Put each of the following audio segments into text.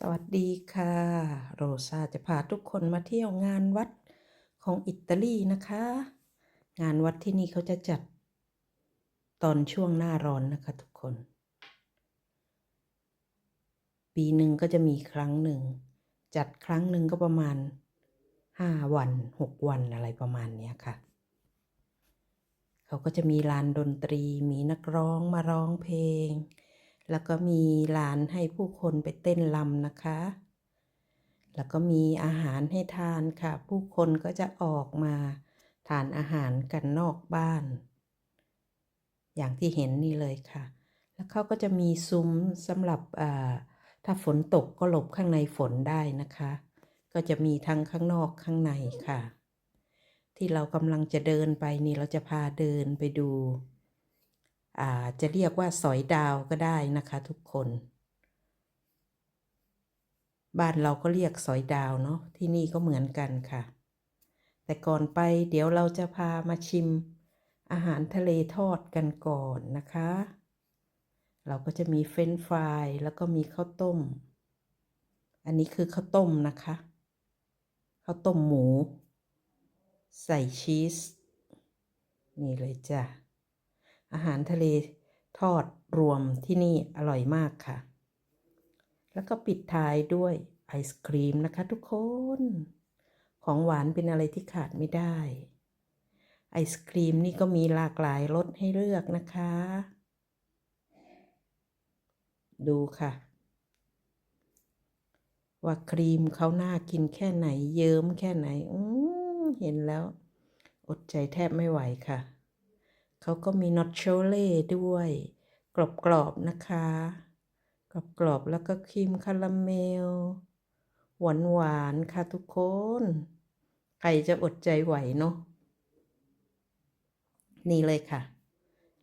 สวัสดีค่ะ โรซาจะพาทุกคนมาเที่ยวงานวัดของอิตาลีนะคะ งานวัดที่นี่เขาจะจัดตอนช่วงหน้าร้อนนะคะทุกคน ปีหนึ่งก็จะมีครั้งหนึ่ง จัดครั้งหนึ่งก็ประมาณห้าวันหกวันอะไรประมาณเนี้ยค่ะ เขาก็จะมีลานดนตรีมีนักร้องมาร้องเพลง แล้วก็มีลานให้ผู้คนไปเต้นรำนะคะ แล้วก็มีอาหารให้ทานค่ะ ผู้คนก็จะออกมาทานอาหารกันนอกบ้าน อย่างที่เห็นนี่เลยค่ะ แล้วเขาก็จะมีซุ้มสำหรับถ้าฝนตกก็หลบข้างในฝนได้นะคะ ก็จะมีทั้งข้างนอกข้างในค่ะ ที่เรากำลังจะเดินไปนี่เราจะพาเดินไปดู จะเรียกว่าสอยดาวก็ได้นะคะทุกคน บ้านเราก็เรียกสอยดาวเนาะที่นี่ก็เหมือนกันค่ะ แต่ก่อนไปเดี๋ยวเราจะพามาชิมอาหารทะเลทอดกันก่อนนะคะ เราก็จะมีเฟรนฟรายแล้วก็มีข้าวต้ม อันนี้คือข้าวต้มนะคะข้าวต้มหมู ใส่ชีส นี่เลยจ้ะ อาหารทะเลทอดรวมที่นี่อร่อยมากค่ะ แล้วก็ปิดท้ายด้วยไอศครีมนะคะทุกคน ของหวานเป็นอะไรที่ขาดไม่ได้ ไอศครีมนี่ก็มีหลากหลายรสให้เลือกนะคะ ดูค่ะ ว่าครีมเขาน่ากินแค่ไหน เยิ้มแค่ไหนอืเห็นแล้ว อดใจแทบไม่ไหวค่ะ เขาก็มีนอตโชเล่ด้วย กรอบๆนะคะ กรอบๆแล้วก็ครีมคาราเมล หวานหวานค่ะทุกคนใครจะอดใจไหวเนาะนี่เลยค่ะ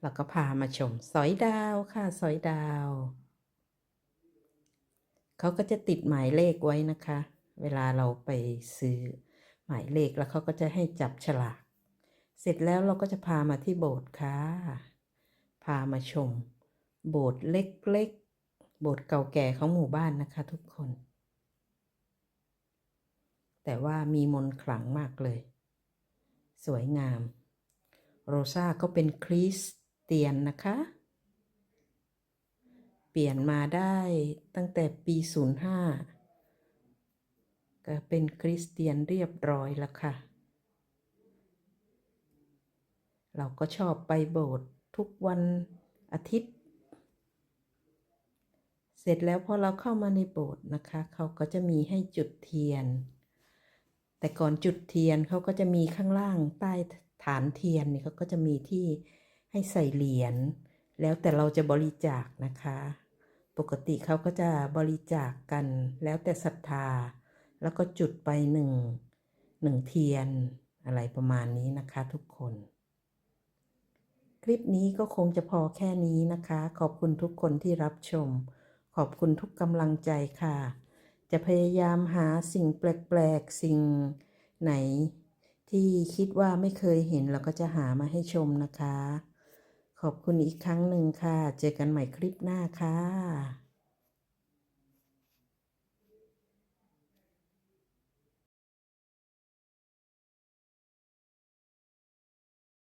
เราก็พามาชมสอยดาวค่ะสอยดาว เขาก็จะติดหมายเลขไว้นะคะ เวลาเราไปซื้อหมายเลขแล้วเขาก็จะให้จับฉลาก เสร็จแล้วเราก็จะพามาที่โบสถ์ค่ะ พามาชม โบสถ์เล็กๆ โบสถ์เก่าแก่ของหมู่บ้านนะคะทุกคน แต่ว่ามีมนต์ขลังมากเลย สวยงาม โรซาก็เป็นคริสเตียนนะคะ เปลี่ยนมาได้ตั้งแต่ปี 05 ก็เป็นคริสเตียนเรียบร้อยแล้วค่ะ เราก็ชอบไปโบสถ์ทุกวันอาทิตย์ เสร็จแล้วพอเราเข้ามาในโบสถ์นะคะ เขาก็จะมีให้จุดเทียน แต่ก่อนจุดเทียนเขาก็จะมีข้างล่างใต้ฐานเทียนนี่เขาก็จะมีที่ให้ใส่เหรียญแล้วแต่เราจะบริจาคนะคะ ปกติเขาก็จะบริจาคกกันแล้วแต่ศรัทธา แล้วก็จุดไปหนึ่งหนึ่งเทียนอะไรประมาณนี้นะคะทุกคน คลิปนี้ก็คงจะพอแค่นี้นะคะ ขอบคุณทุกคนที่รับชม ขอบคุณทุกกำลังใจค่ะ จะพยายามหาสิ่งแปลกๆ สิ่งไหน ที่คิดว่าไม่เคยเห็นเราก็จะหามาให้ชมนะคะ ขอบคุณอีกครั้งหนึ่งค่ะ เจอกันใหม่คลิปหน้าค่ะ